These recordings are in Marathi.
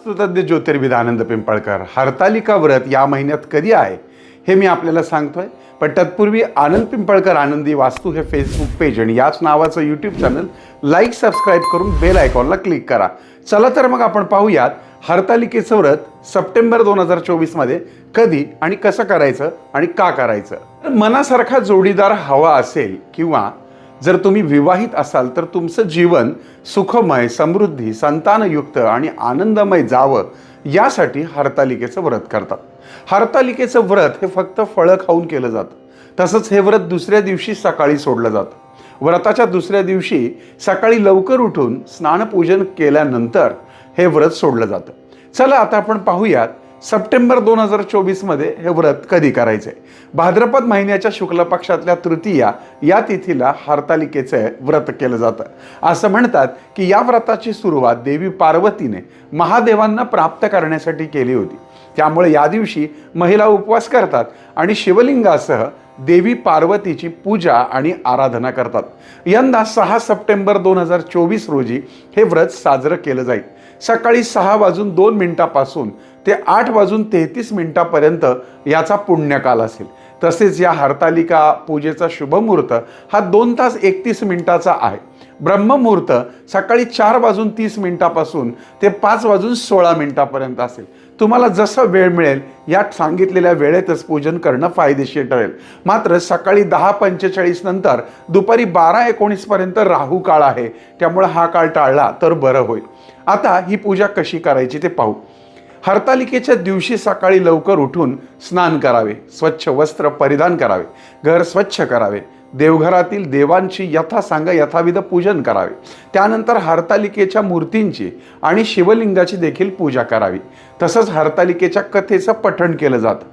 स्तुतज्ञ ज्योतिर्विद आनंद पिंपळकर हरतालिका व्रत या महिन्यात कधी आहे? हे मी आपल्याला सांगतोय. पण तत्पूर्वी आनंद पिंपळकर आनंदी वास्तू हे फेसबुक पेज आणि याच नावाचं यूट्यूब चॅनल लाईक सबस्क्राईब करून बेल आयकॉनला क्लिक करा. चला तर मग आपण पाहूयात हरतालिकेचं व्रत सप्टेंबर दोन हजार चोवीसमध्ये कधी आणि कसं करायचं आणि का करायचं? मनासारखा जोडीदार हवा असेल किंवा जर तुम्ही विवाहित असाल तर तुमचं जीवन सुखमय समृद्धी संतानयुक्त आणि आनंदमय जावं यासाठी हरतालिकेचं व्रत करतात. हरतालिकेचं व्रत हे फक्त फळं खाऊन केलं जातं. तसंच हे व्रत दुसऱ्या दिवशी सकाळी सोडलं जातं. व्रताच्या दुसऱ्या दिवशी सकाळी लवकर उठून स्नानपूजन केल्यानंतर हे व्रत सोडलं जातं. चला आता आपण पाहूयात सप्टेंबर दोन हजार चोवीसमध्ये हे व्रत कधी करायचे? भाद्रपद महिन्याच्या शुक्ल पक्षातल्या तृतीया या तिथीला हरतालिकेचं व्रत केलं जातं. असं म्हणतात की या व्रताची सुरुवात देवी पार्वतीने महादेवांना प्राप्त करण्यासाठी केली होती. त्यामुळे या दिवशी महिला उपवास करतात आणि शिवलिंगासह देवी पार्वतीची पूजा आणि आराधना करतात. यंदा सहा सप्टेंबर दोन हजार चोवीस रोजी हे व्रत साजरं केलं जाईल. सकाळी सहा वाजून दोन मिनिटापासून ते आठ वाजून तेहतीस मिनिटापर्यंत याचा पुण्यकाल असेल. तसेच या हरतालिका पूजेचा शुभमुहूर्त हा दोन तास एकतीस मिनिटाचा आहे. ब्रह्ममुहूर्त सकाळी चार वाजून तीस मिनिटापासून ते पाच वाजून सोळा मिनिटापर्यंत असेल. तुम्हाला जसं वेळ मिळेल या सांगितलेल्या वेळेतच पूजन करणं फायदेशीर ठरेल. मात्र सकाळी दहा पंचेचाळीस नंतर दुपारी बारा एकोणीसपर्यंत राहू काळ आहे. त्यामुळे हा काळ टाळला तर बरं होईल. आता ही पूजा कशी करायची ते पाहू. हरतालिकेच्या दिवशी सकाळी लवकर उठून स्नान करावे स्वच्छ वस्त्र परिधान करावे घर स्वच्छ करावे देवघरातील देवांची यथासांग यथाविध पूजन करावे. त्यानंतर हरतालिकेच्या मूर्तींची आणि शिवलिंगाची देखील पूजा करावी. तसंच हरतालिकेच्या कथेचं पठण केलं जातं.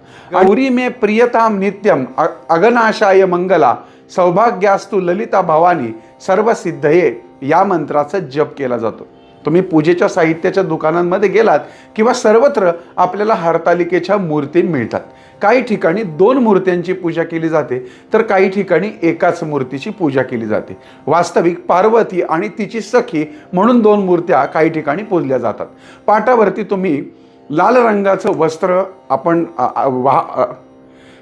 गौरी मे प्रियताम नित्यम अ- अगनाशाय मंगला सौभाग्यास्तू ललिता भवानी सर्व सिद्धये या मंत्राचा जप केला जातो. तुम्ही पूजेच्या साहित्याच्या दुकानांमध्ये गेलात किंवा सर्वत्र आपल्याला हरतालिकेच्या मूर्ती मिळतात. काही ठिकाणी दोन मूर्त्यांची पूजा केली जाते तर काही ठिकाणी एकाच मूर्तीची पूजा केली जाते. वास्तविक पार्वती आणि तिची सखी म्हणून दोन मूर्त्या काही ठिकाणी पूजल्या जातात. पाटावरती तुम्ही लाल रंगाचं वस्त्र आपण वाह वा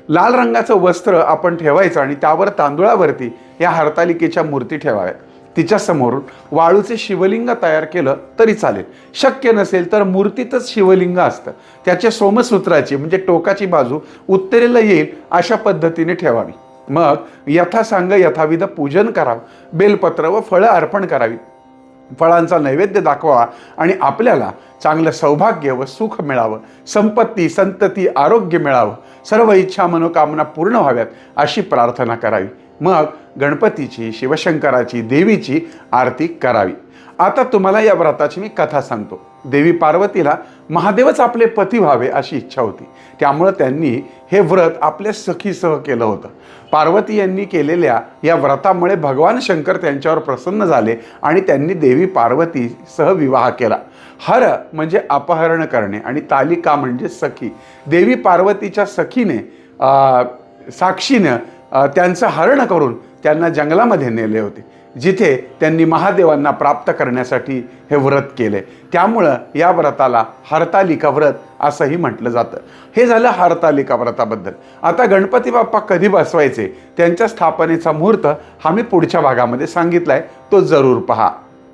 लाल रंगाचं वस्त्र आपण ठेवायचं आणि त्यावर तांदुळावरती या हरतालिकेच्या मूर्ती ठेवाव्यात. तिच्यासमोरून वाळूचे शिवलिंग तयार केलं तरी चालेल. शक्य नसेल तर मूर्तीतच शिवलिंग असतं. त्याच्या सोमसूत्राची म्हणजे टोकाची बाजू उत्तरेला येईल अशा पद्धतीने ठेवावी. मग यथासांग यथाविध पूजन करावं. बेलपत्र व फळं अर्पण करावी. फळांचा नैवेद्य दाखवा आणि आपल्याला चांगलं सौभाग्य व सुख मिळावं. संपत्ती संतती आरोग्य मिळावं. सर्व इच्छा मनोकामना पूर्ण व्हाव्यात अशी प्रार्थना करावी. मग गणपतीची शिवशंकराची देवीची आरती करावी. आता तुम्हाला या व्रताची मी कथा सांगतो. देवी पार्वतीला महादेवच आपले पती व्हावे अशी इच्छा होती. त्यामुळं त्यांनी हे व्रत आपल्या सखीसह केलं होतं. पार्वती यांनी केलेल्या या व्रतामुळे भगवान शंकर त्यांच्यावर प्रसन्न झाले आणि त्यांनी देवी पार्वतीसह विवाह केला. हर म्हणजे अपहरण करणे आणि तालिका म्हणजे सखी. देवी पार्वतीच्या सखीने साक्षीनं त्यांचं हरण करून त्यांना जंगलामध्ये नेले होते जिथे त्यांनी महादेवांना प्राप्त करण्यासाठी हे व्रत केले. त्यामुळं या व्रताला हरतालिका व्रत असंही म्हटलं जातं. हे झालं हरतालिका व्रताबद्दल. आता गणपती बाप्पा कधी बसवायचे? त्यांच्या स्थापनेचा मुहूर्त हा मी पुढच्या भागामध्ये सांगितला आहे तो जरूर पहा.